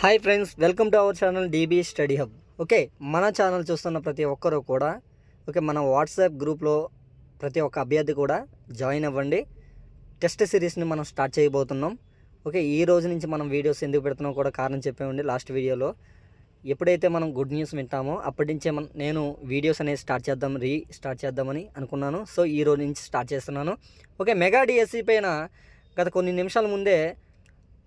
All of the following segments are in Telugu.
Hi friends welcome to our channel DB study hub okay మన ఛానల్ చూస్తున్న ప్రతి ఒక్కరూ కూడా ఓకే మన వాట్సాప్ గ్రూప్లో ప్రతి ఒక్క అభ్యర్థి కూడా జాయిన్ అవ్వండి. టెస్ట్ సిరీస్ని మనం స్టార్ట్ చేయబోతున్నాం. ఓకే ఈ రోజు నుంచి మనం వీడియోస్ ఎందుకు పెడుతున్నాం కూడా కారణం చెప్పామండి లాస్ట్ వీడియోలో ఎప్పుడైతే మనం గుడ్ న్యూస్ వింటామో అప్పటి నుంచే మనం నేను వీడియోస్ అనేది స్టార్ట్ చేద్దాం రీ స్టార్ట్ చేద్దామని అనుకున్నాను. సో ఈ రోజు నుంచి స్టార్ట్ చేస్తున్నాను. ఓకే మెగా డిఎస్సి పైన గత కొన్ని నిమిషాల ముందే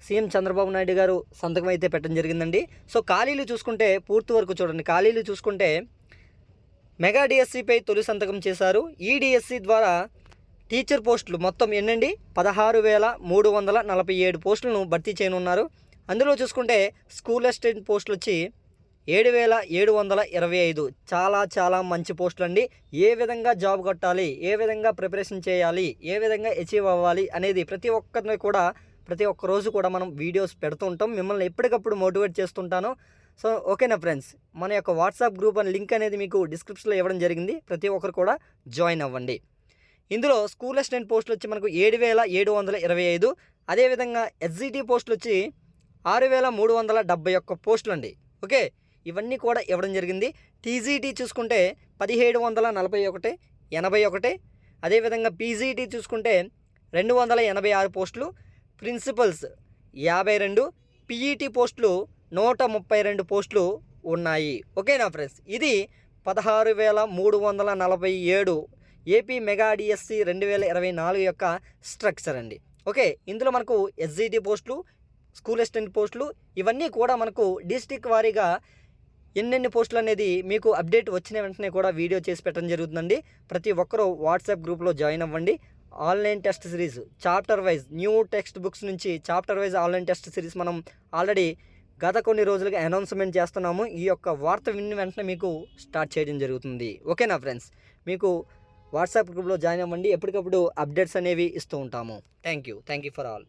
సీఎం చంద్రబాబు నాయుడు గారు సంతకం అయితే పెట్టడం జరిగిందండి. సో ఖాళీలు చూసుకుంటే పూర్తి వరకు చూడండి. ఖాళీలు చూసుకుంటే మెగా డిఎస్సిపై తొలి సంతకం చేశారు. ఈ డిఎస్సి ద్వారా టీచర్ పోస్టులు మొత్తం ఎన్నండి? పదహారు వేల మూడు వందల నలభై ఏడు పోస్టులను భర్తీ చేయనున్నారు. అందులో చూసుకుంటే స్కూల్ అసిస్టెంట్ పోస్టులు వచ్చి ఏడు వేల ఏడు వందల ఇరవై ఐదు. చాలా చాలా మంచి పోస్టులు అండి ఏ విధంగా జాబ్ కొట్టాలి? ఏ విధంగా ప్రిపరేషన్ చేయాలి? ఏ విధంగా అచీవ్ అవ్వాలి? అనేది ప్రతి ఒక్కరిని కూడా ప్రతి ఒక్క రోజు కూడా మనం వీడియోస్ పెడుతూ ఉంటాం. మిమ్మల్ని ఎప్పటికప్పుడు మోటివేట్ చేస్తుంటాను. సో ఓకేనా ఫ్రెండ్స్? మన యొక్క వాట్సాప్ గ్రూప్ అని లింక్ అనేది మీకు డిస్క్రిప్షన్లో ఇవ్వడం జరిగింది. ప్రతి ఒక్కరు కూడా జాయిన్ అవ్వండి. ఇందులో స్కూల్ అసిస్టెంట్ పోస్టులు వచ్చి మనకు ఏడు వేల ఏడు వందల ఇరవై ఐదు. అదేవిధంగా ఎస్జిటి పోస్టులు వచ్చి ఆరు వేల మూడు వందల డెబ్బై ఒక్క పోస్టులు అండి ఓకే? ఇవన్నీ కూడా ఇవ్వడం జరిగింది. టీజీటీ చూసుకుంటే పదిహేడు వందల నలభై ఒకటి ఎనభై ఒకటి. అదేవిధంగా పీజీటీ చూసుకుంటే రెండు వందల ఎనభై ఆరు పోస్టులు. ప్రిన్సిపల్స్. యాభై రెండు పీఈటీ పోస్టులు నూట ముప్పై రెండు పోస్టులు ఉన్నాయి. ఓకేనా ఫ్రెండ్స్? ఇది పదహారు వేల మూడు వందల నలభై ఏడు ఏపీ మెగా డిఎస్సి రెండు వేల ఇరవై నాలుగు యొక్క స్ట్రక్చర్ అండి. ఓకే ఇందులో మనకు ఎస్జిటి పోస్టులు స్కూల్ అసిస్టెంట్ పోస్టులు ఇవన్నీ కూడా మనకు డిస్టిక్ వారీగా ఎన్నెన్ని పోస్టులు అనేది మీకు అప్డేట్ వచ్చిన వెంటనే కూడా వీడియో చేసి పెట్టడం జరుగుతుందండి. ప్రతి ఒక్కరూ వాట్సాప్ గ్రూప్లో జాయిన్ అవ్వండి. Online test series chapter wise new text books నుంచి chapter wise online test series మనం ఆల్రెడీ గత కొన్ని రోజులుగా అనౌన్స్మెంట్ చేస్తున్నాము. ఈ యొక్క వార్త విన్న వెంటనే మీకు స్టార్ట్ చేయడం జరుగుతుంది. ఓకేనా ఫ్రెండ్స్? మీకు వాట్సాప్ గ్రూప్లో జాయిన్ అవ్వండి. ఎప్పటికప్పుడు అప్డేట్స్ అనేవి ఇస్తూ ఉంటాము. Thank you thank you for all.